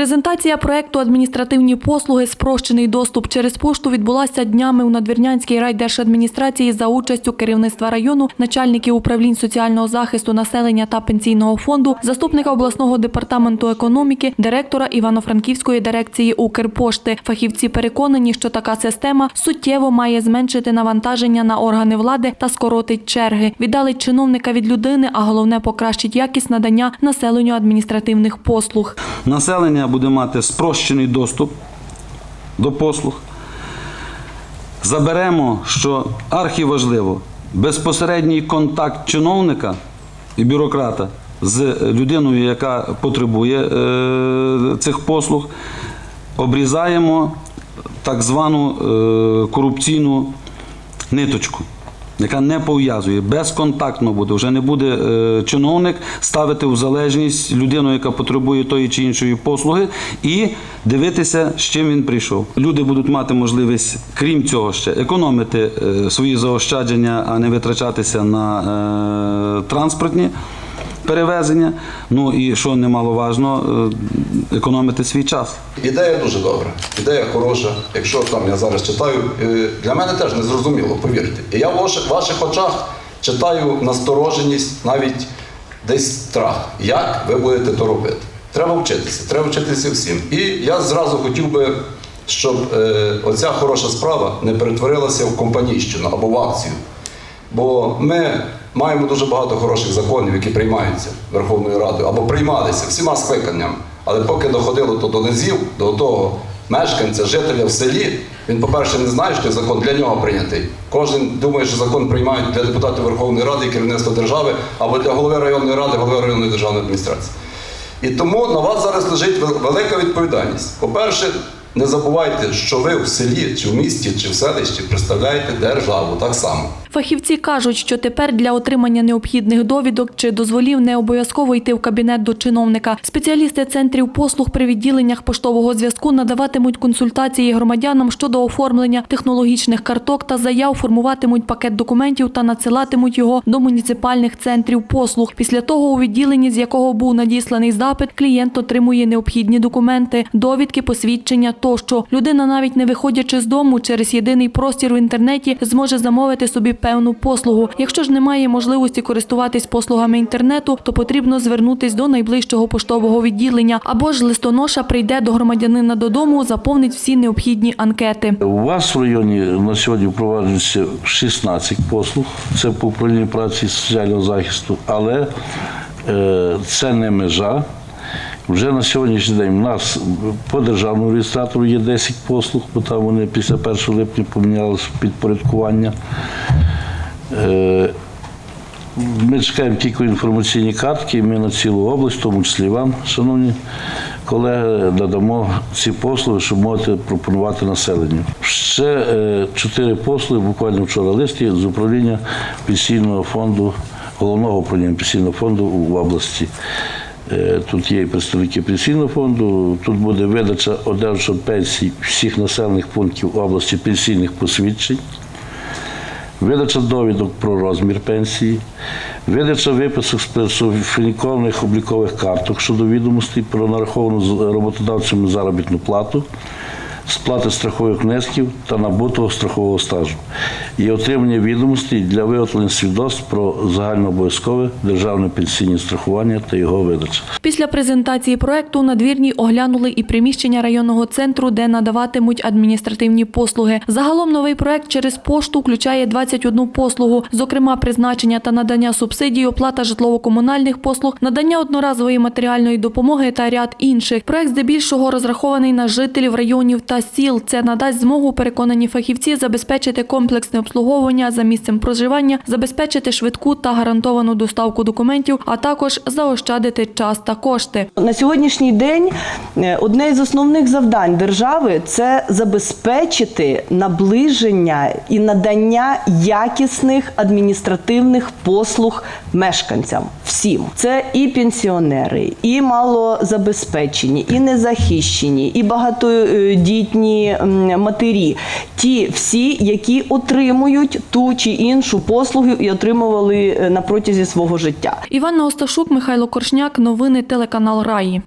Презентація проекту адміністративні послуги спрощений доступ через пошту відбулася днями у Надвірнянській райдержадміністрації за участю керівництва району, начальників управлінь соціального захисту населення та пенсійного фонду, заступника обласного департаменту економіки, директора Івано-Франківської дирекції Укрпошти. Фахівці переконані, що така система суттєво має зменшити навантаження на органи влади та скоротить черги, віддалить чиновника від людини, а головне покращить якість надання населенню адміністративних послуг. Населення буде мати спрощений доступ до послуг. Заберемо, що архіважливо, безпосередній контакт чиновника і бюрократа з людиною, яка потребує е, цих послуг, обрізаємо так звану е, корупційну ниточку. Яка не пов'язує, безконтактно буде. Вже не буде е, чиновник ставити в залежність людину, яка потребує тої чи іншої послуги, і дивитися, з чим він прийшов. Люди будуть мати можливість, крім цього, ще економити е, свої заощадження, а не витрачатися на е, транспортні перевезення. Ну і що немаловажно, е, економити свій час. Ідея дуже добра, ідея хороша. Якщо там я зараз читаю, е, для мене теж не зрозуміло, повірте. І я в ваших, очах читаю настороженість, навіть десь страх. Як ви будете то робити? Треба вчитися, треба вчитися всім. І я зразу хотів би, щоб е, оця хороша справа не перетворилася в компанійщину або в акцію. Бо ми маємо дуже багато хороших законів, які приймаються Верховною Радою або приймалися всіма скликаннями. Але поки доходило то до низів, до того мешканця, жителя в селі, він, по-перше, не знає, що закон для нього прийнятий. Кожен думає, що закон приймають для депутатів Верховної Ради і керівництва держави або для голови районної ради, голови районної державної адміністрації. І тому на вас зараз лежить велика відповідальність. По-перше, не забувайте, що ви в селі, чи в місті, чи в селищі представляєте державу так само. Фахівці кажуть, що тепер для отримання необхідних довідок чи дозволів не обов'язково йти в кабінет до чиновника. Спеціалісти центрів послуг при відділеннях поштового зв'язку надаватимуть консультації громадянам щодо оформлення технологічних карток та заяв, формуватимуть пакет документів та надсилатимуть його до муніципальних центрів послуг. Після того у відділенні, з якого був надісланий запит, клієнт отримує необхідні документи, довідки, посвідчення тощо. Людина, навіть не виходячи з дому через єдиний простір в інтернеті, зможе замовити собі певну послугу. Якщо ж немає можливості користуватись послугами інтернету, то потрібно звернутись до найближчого поштового відділення або ж листоноша прийде до громадянина додому, заповнить всі необхідні анкети. У вас в районі на сьогодні впроваджується 16 послуг. Це по управлінню праці соціального захисту, але е, це не межа. Вже на сьогоднішній день у нас по державному реєстратору є 10 послуг, бо там вони після 1 липня помінялися підпорядкування. Е, ми чекаємо тільки інформаційні картки, ми на цілу область, в тому числі вам, шановні колеги, надамо ці послуги, щоб можете пропонувати населенню. Ще е, чотири послуги, буквально вчора лист є з управління пенсійного фонду, головного управління пенсійного фонду в області. Е, Тут є і представники пенсійного фонду, тут буде видача одержу пенсій всіх населених пунктів області пенсійних посвідчень видача довідок про розмір пенсії, видача виписок з персоніфікованих облікових карток щодо відомостей про нараховану роботодавцями заробітну плату, сплати страхових внесків та набутого страхового стажу і отримання відомостей для виготовлення свідоцтв про загальнообов'язкове державне пенсійне страхування та його видача. Після презентації проекту надвірні оглянули і приміщення районного центру, де надаватимуть адміністративні послуги. Загалом новий проект через пошту включає 21 послугу, зокрема призначення та надання субсидій, оплата житлово-комунальних послуг, надання одноразової матеріальної допомоги та ряд інших. Проект здебільшого розрахований на жителів районів та сіл. Це надасть змогу, переконані фахівці, забезпечити комплексне обслуговування за місцем проживання, забезпечити швидку та гарантовану доставку документів, а також заощадити час та кошти. На сьогоднішній день е, одне із основних завдань держави це забезпечити наближення і надання якісних адміністративних послуг мешканцям. Всім це і пенсіонери, і малозабезпечені, і незахищені, і багатодітні матері. Ті всі, які отримують ту чи іншу послугу і отримували е, на протязі свого життя. Іванна Осташук, Михайло Коршняк. Новини телеканал Раї.